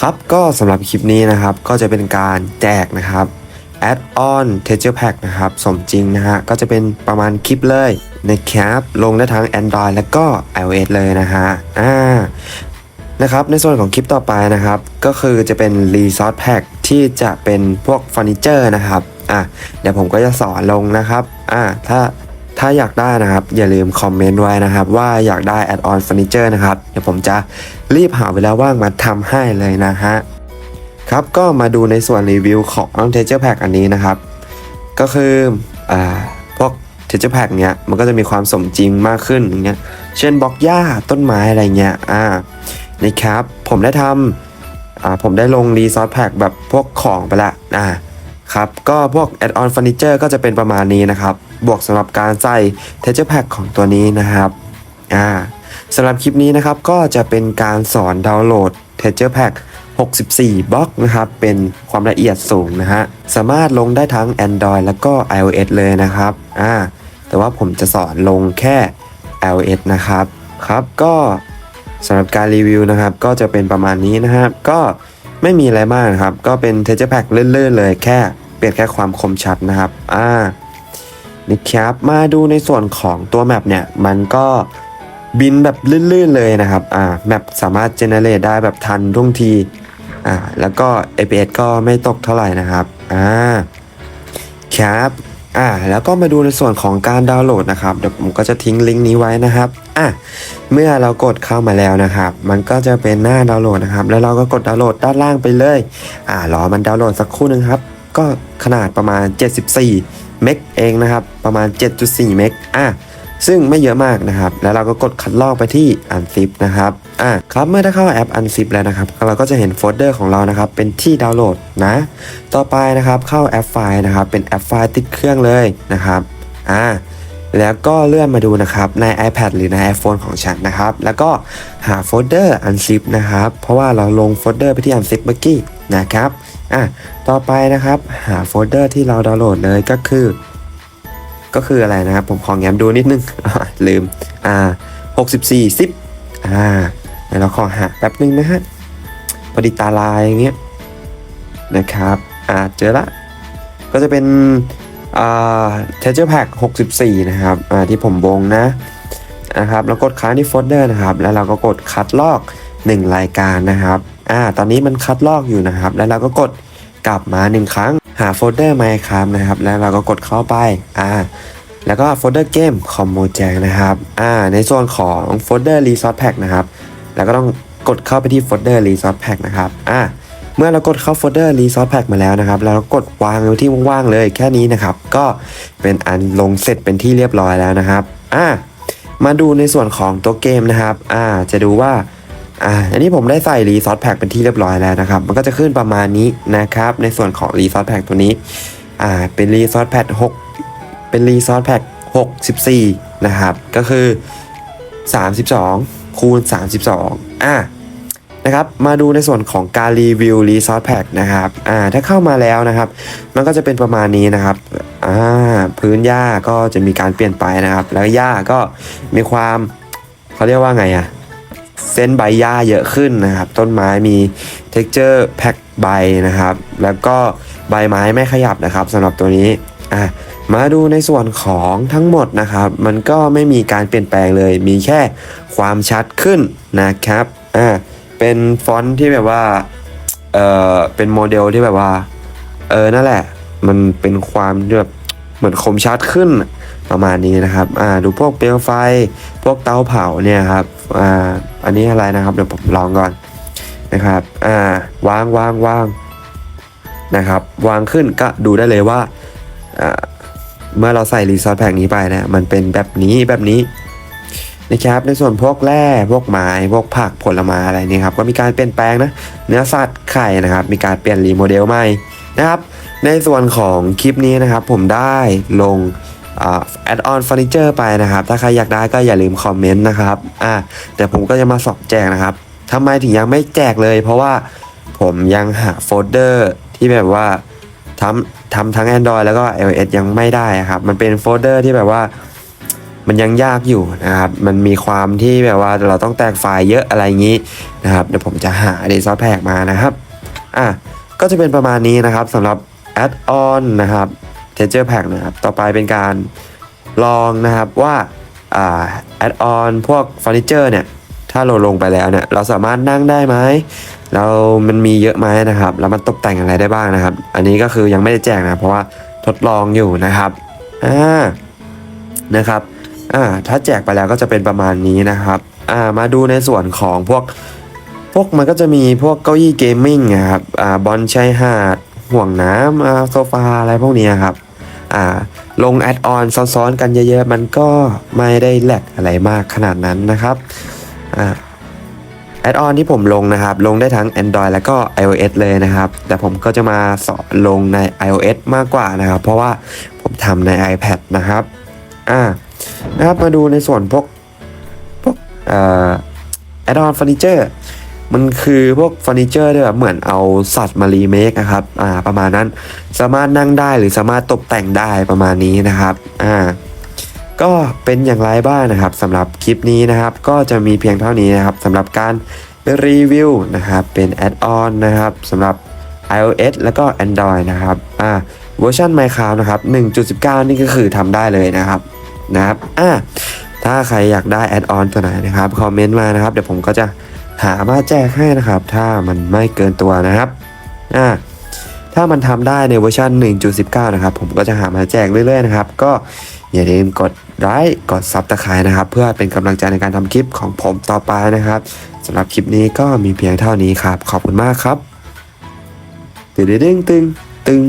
ครับก็สำหรับคลิปนี้นะครับก็จะเป็นการแจกนะครับ Add-on Texture Pack นะครับสมจริงนะฮะก็จะเป็นประมาณคลิปเลยนะครับลงได้ทั้ง Android และก็ iOS เลยนะฮะอ่านะครับในส่วนของคลิปต่อไปนะครับ ก็คือจะเป็น Resource Pack ที่จะเป็นพวกเฟอร์นิเจอร์นะครับอะเดี๋ยวผมก็จะสอนลงนะครับอ่าถ้า ถ้าอยากได้นะครับ อย่าลืมคอมเมนต์ไว้นะครับ ว่าอยากได้ Add-on Furniture นะครับ เดี๋ยวผมจะรีบหาเวลาว่างมาทำให้เลยนะฮะ ครับก็มาดูในส่วนรีวิวของ Texture Pack อันนี้นะครับ ก็คืออ่าพวก Texture Pack เนี้ยมันก็จะมีความสมจริงมากขึ้นอย่างเงี้ยเช่นบล็อกหญ้าต้นไม้อะไรเงี้ยอ่านะครับผมได้ทำอ่าผมได้ลง Resource Pack แบบพวกของไปละอ่า ครับ ก็พวก Add-on Furniture ก็จะเป็นประมาณนี้นะครับ บวกสำหรับการใส่ Texture Pack ของตัวนี้นะครับอ่าสำหรับคลิปนี้นะครับก็จะเป็นการสอนดาวน์โหลด Texture Pack 64 บล็อกนะครับ เป็นความละเอียดสูงนะฮะ สามารถลงได้ทั้ง Android แล้วก็ iOS เลยนะครับ อ่า แต่ว่าผมจะสอนลงแค่ iOS นะครับ ครับ ก็สำหรับการรีวิวนะครับ ก็จะเป็นประมาณนี้นะครับ ก็ไม่มีอะไรมากครับ ก็เป็น Texture Pack เลื่อนๆเลยแค่ เปลี่ยนแค่ความคมชัดนะครับ อ่านะครับ มาดูในส่วนของตัวแมปเนี่ย มันก็บินแบบลื่นๆเลยนะครับ อ่า แมปสามารถเจเนเรตได้แบบทันท่วงที อ่า แล้วก็ APS ก็ไม่ตกเท่าไหร่นะครับ อ่า ครับ อ่า แล้วก็มาดูในส่วนของการดาวน์โหลดนะครับ เดี๋ยวผมก็จะทิ้งลิงก์นี้ไว้นะครับ อะ เมื่อเรากดเข้ามาแล้วนะครับ มันก็จะเป็นหน้าดาวน์โหลดนะครับ แล้วเราก็กดดาวน์โหลดด้านล่างไปเลย อ่ารอมันดาวน์โหลดสักครู่นึงครับ ก็ขนาดประมาณ 74 เมกเองนะครับ ประมาณ 7.4 เมกอะซึ่งไม่เยอะมากนะครับ แล้วเราก็กดคัดลอกไปที่ unzip นะครับ อะครับเมื่อได้เข้าแอป unzip แล้วนะครับ เราก็จะเห็นโฟลเดอร์ของเรานะครับ เป็นที่ดาวน์โหลดนะ ต่อไปนะครับเข้าแอปไฟล์นะครับ เป็นแอปไฟล์ติดเครื่องเลยนะครับ อ่าแล้วก็เลื่อนมาดูนะครับใน iPad หรือใน iPhone ของฉันนะครับ แล้วก็หาโฟลเดอร์ unzip นะครับ เพราะว่าเราลงโฟลเดอร์ไปที่ unzip เมื่อกี้นะครับ อะต่อไปนะครับหาโฟลเดอร์ที่เราดาวน์โหลดเลยก็คือ ก็คืออะไรนะครับผมขอแง้มดูนิดนึงลืมอ่า64ซิปอ่าเราขอหาแป๊บนึงนะฮะพอดีตาลายอย่างเงี้ยนะครับอ่าเจอละก็จะเป็นอ่า Texture Pack 64 นะครับอ่าที่ผมวงนะนะครับแล้วกดค้างที่โฟลเดอร์นะครับ แล้วเราก็กดคัดลอก 1 รายการนะครับ อ่า ตอนนี้มันคัดลอกอยู่นะครับ แล้วเราก็กดกลับมา 1 ครั้ง หาโฟลเดอร์ Minecraft นะครับ แล้วเราก็กดเข้าไป อ่า แล้วก็โฟลเดอร์เกมคอมโมแจงนะครับ อ่า ในส่วนของโฟลเดอร์ Resource Pack นะครับ แล้วก็ต้องกดเข้าไปที่โฟลเดอร์ Resource Pack นะครับ อ่า เมื่อเรากดเข้าโฟลเดอร์ Resource Pack มาแล้วนะครับ แล้วเรากดวางไว้ที่ว่างๆเลยแค่นี้นะครับ ก็เป็นอันลงเสร็จเป็นที่เรียบร้อยแล้วนะครับ อ่า มาดูในส่วนของตัวเกมนะครับ อ่า จะดูว่า อ่าอันนี้ผมได้ใส่ Resource Pack เป็นที่เรียบร้อยแล้วนะครับ มันก็จะขึ้นประมาณนี้นะครับ ในส่วนของ Resource Pack ตัวนี้อ่าเป็น Resource Pack 6เป็น Resource Pack 64นะครับ ก็คือ32คูณ32อ่านะครับมาดูในส่วนของการรีวิว Resource Pack นะครับอ่าถ้าเข้ามาแล้วนะครับ มันก็จะเป็นประมาณนี้นะครับอ่าพื้นหญ้าก็จะมีการเปลี่ยนไปนะครับ แล้วหญ้าก็มีความเขาเรียกว่าไงอะ เส้นใบหญ้าเยอะขึ้นนะครับ ต้นไม้มี texture pack ใบนะครับ แล้วก็ใบไม้ไม่ขยับนะครับสำหรับตัวนี้อะมาดูในส่วนของทั้งหมดนะครับ มันก็ไม่มีการเปลี่ยนแปลงเลย มีแค่ความชัดขึ้นนะครับอ่าเป็นฟอนต์ที่แบบว่าเออเป็นโมเดลที่แบบว่าเออนั่นแหละ มันเป็นความแบบ เหมือนคมชัดขึ้นประมาณนี้นะครับอ่าดูพวกเปลวไฟ พวกเตาเผาเนี่ยครับอ่าอันนี้อะไรนะครับเดี๋ยวผมลองก่อนนะครับอ่าวางวางวางนะครับ วางขึ้นก็ดูได้เลยว่าเมื่อเราใส่รีซอสแพ็กนี้ไปนะมันเป็นแบบนี้แบบนี้นะครับในส่วนพวกแร่พวกไม้พวกผักผลไม้อะไรนี่ครับก็มีการเปลี่ยนแปลงนะเนื้อสัตว์ไข่นะครับ มีการเปลี่ยนรีโมเดลใหม่นะครับ ในส่วนของคลิปนี้นะครับ ผมได้ลงแอดออนเฟอร์นิเจอร์ไปนะครับ ถ้าใครอยากได้ก็อย่าลืมคอมเมนต์นะครับอ่าแต่ผมก็จะมาสอบแจกนะครับทำไมถึงยังไม่แจกเลย เพราะว่าผมยังหาโฟลเดอร์ที่แบบว่าทำทำทั้ง Android แล้วก็ iOS ยังไม่ได้อะครับ มันเป็นโฟลเดอร์ที่แบบว่ามันยังยากอยู่นะครับ มันมีความที่แบบว่าเราต้องแตกไฟล์เยอะอะไรอย่างนี้นะครับ เดี๋ยวผมจะหา d s o u r Pack มานะครับ อะ ก็จะเป็นประมาณนี้นะครับสำหรับ Add-on นะครับ Texture Pack นะครับต่อไปเป็นการลองนะครับว่าอ่า Add-on พวกเฟอร์นิเจอร์เนี่ยถ้าเราลงไปแล้วเนี่ยเราสามารถนั่งได้ไหมแล้วมันมีเยอะไหมนะครับ แล้วมันตกแต่งอะไรได้บ้างนะครับ อันนี้ก็คือยังไม่ได้แจกนะเพราะว่าทดลองอยู่นะครับอ่านะครับอ่าถ้าแจกไปแล้วก็จะเป็นประมาณนี้นะครับอ่ามาดูในส่วนของพวกพวกมันก็จะมีพวกเก้าอี้เกมมิ่งนะครับอ่าบอลชายหาด ห่วงน้ำโซฟาอะไรพวกนี้ครับอ่าลงแอดออนซ้อนๆกันเยอะๆ มันก็ไม่ได้แหลกอะไรมากขนาดนั้นนะครับอ่าแอดออนที่ผมลงนะครับ ลงได้ทั้ง Android แล้วก็ iOS เลยนะครับ แต่ผมก็จะมาสอนลงใน iOS มากกว่านะครับ เพราะว่าผมทำใน iPad นะครับอ่านะครับมาดูในส่วนพวกพวกแอดออนเฟอร์นิเจอร์ มันคือพวกเฟอร์นิเจอร์ที่แบบเหมือนเอาสัตว์มารีเมคนะครับอ่าประมาณนั้นสามารถนั่งได้หรือสามารถตกแต่งได้ประมาณนี้นะครับอ่าก็เป็นอย่างไรบ้างนะครับสำหรับคลิปนี้นะครับ ก็จะมีเพียงเท่านี้นะครับสำหรับการรีวิวนะครับเป็นแอดออนนะครับสำหรับ iOS แล้วก็ Android นะครับอ่าเวอร์ชัน Minecraft นะครับ 1.19 นี่ก็คือทำได้เลยนะครับนะครับอ่าถ้าใครอยากได้แอดออนตัวไหนนะครับคอมเมนต์มานะครับ เดี๋ยวผมก็จะ หามาแจกให้นะครับ ถ้ามันไม่เกินตัวนะครับอ่าถ้ามันทำได้ในเวอร์ชัน1.19 นะครับ ผมก็จะหามาแจกเรื่อยๆนะครับ ก็อย่าลืมกดไลค์กดซับตะไคร้นะครับ เพื่อเป็นกำลังใจในการทำคลิปของผมต่อไปนะครับสำหรับคลิปนี้ก็มีเพียงเท่านี้ครับ ขอบคุณมากครับ ตึงตึงตึงตึง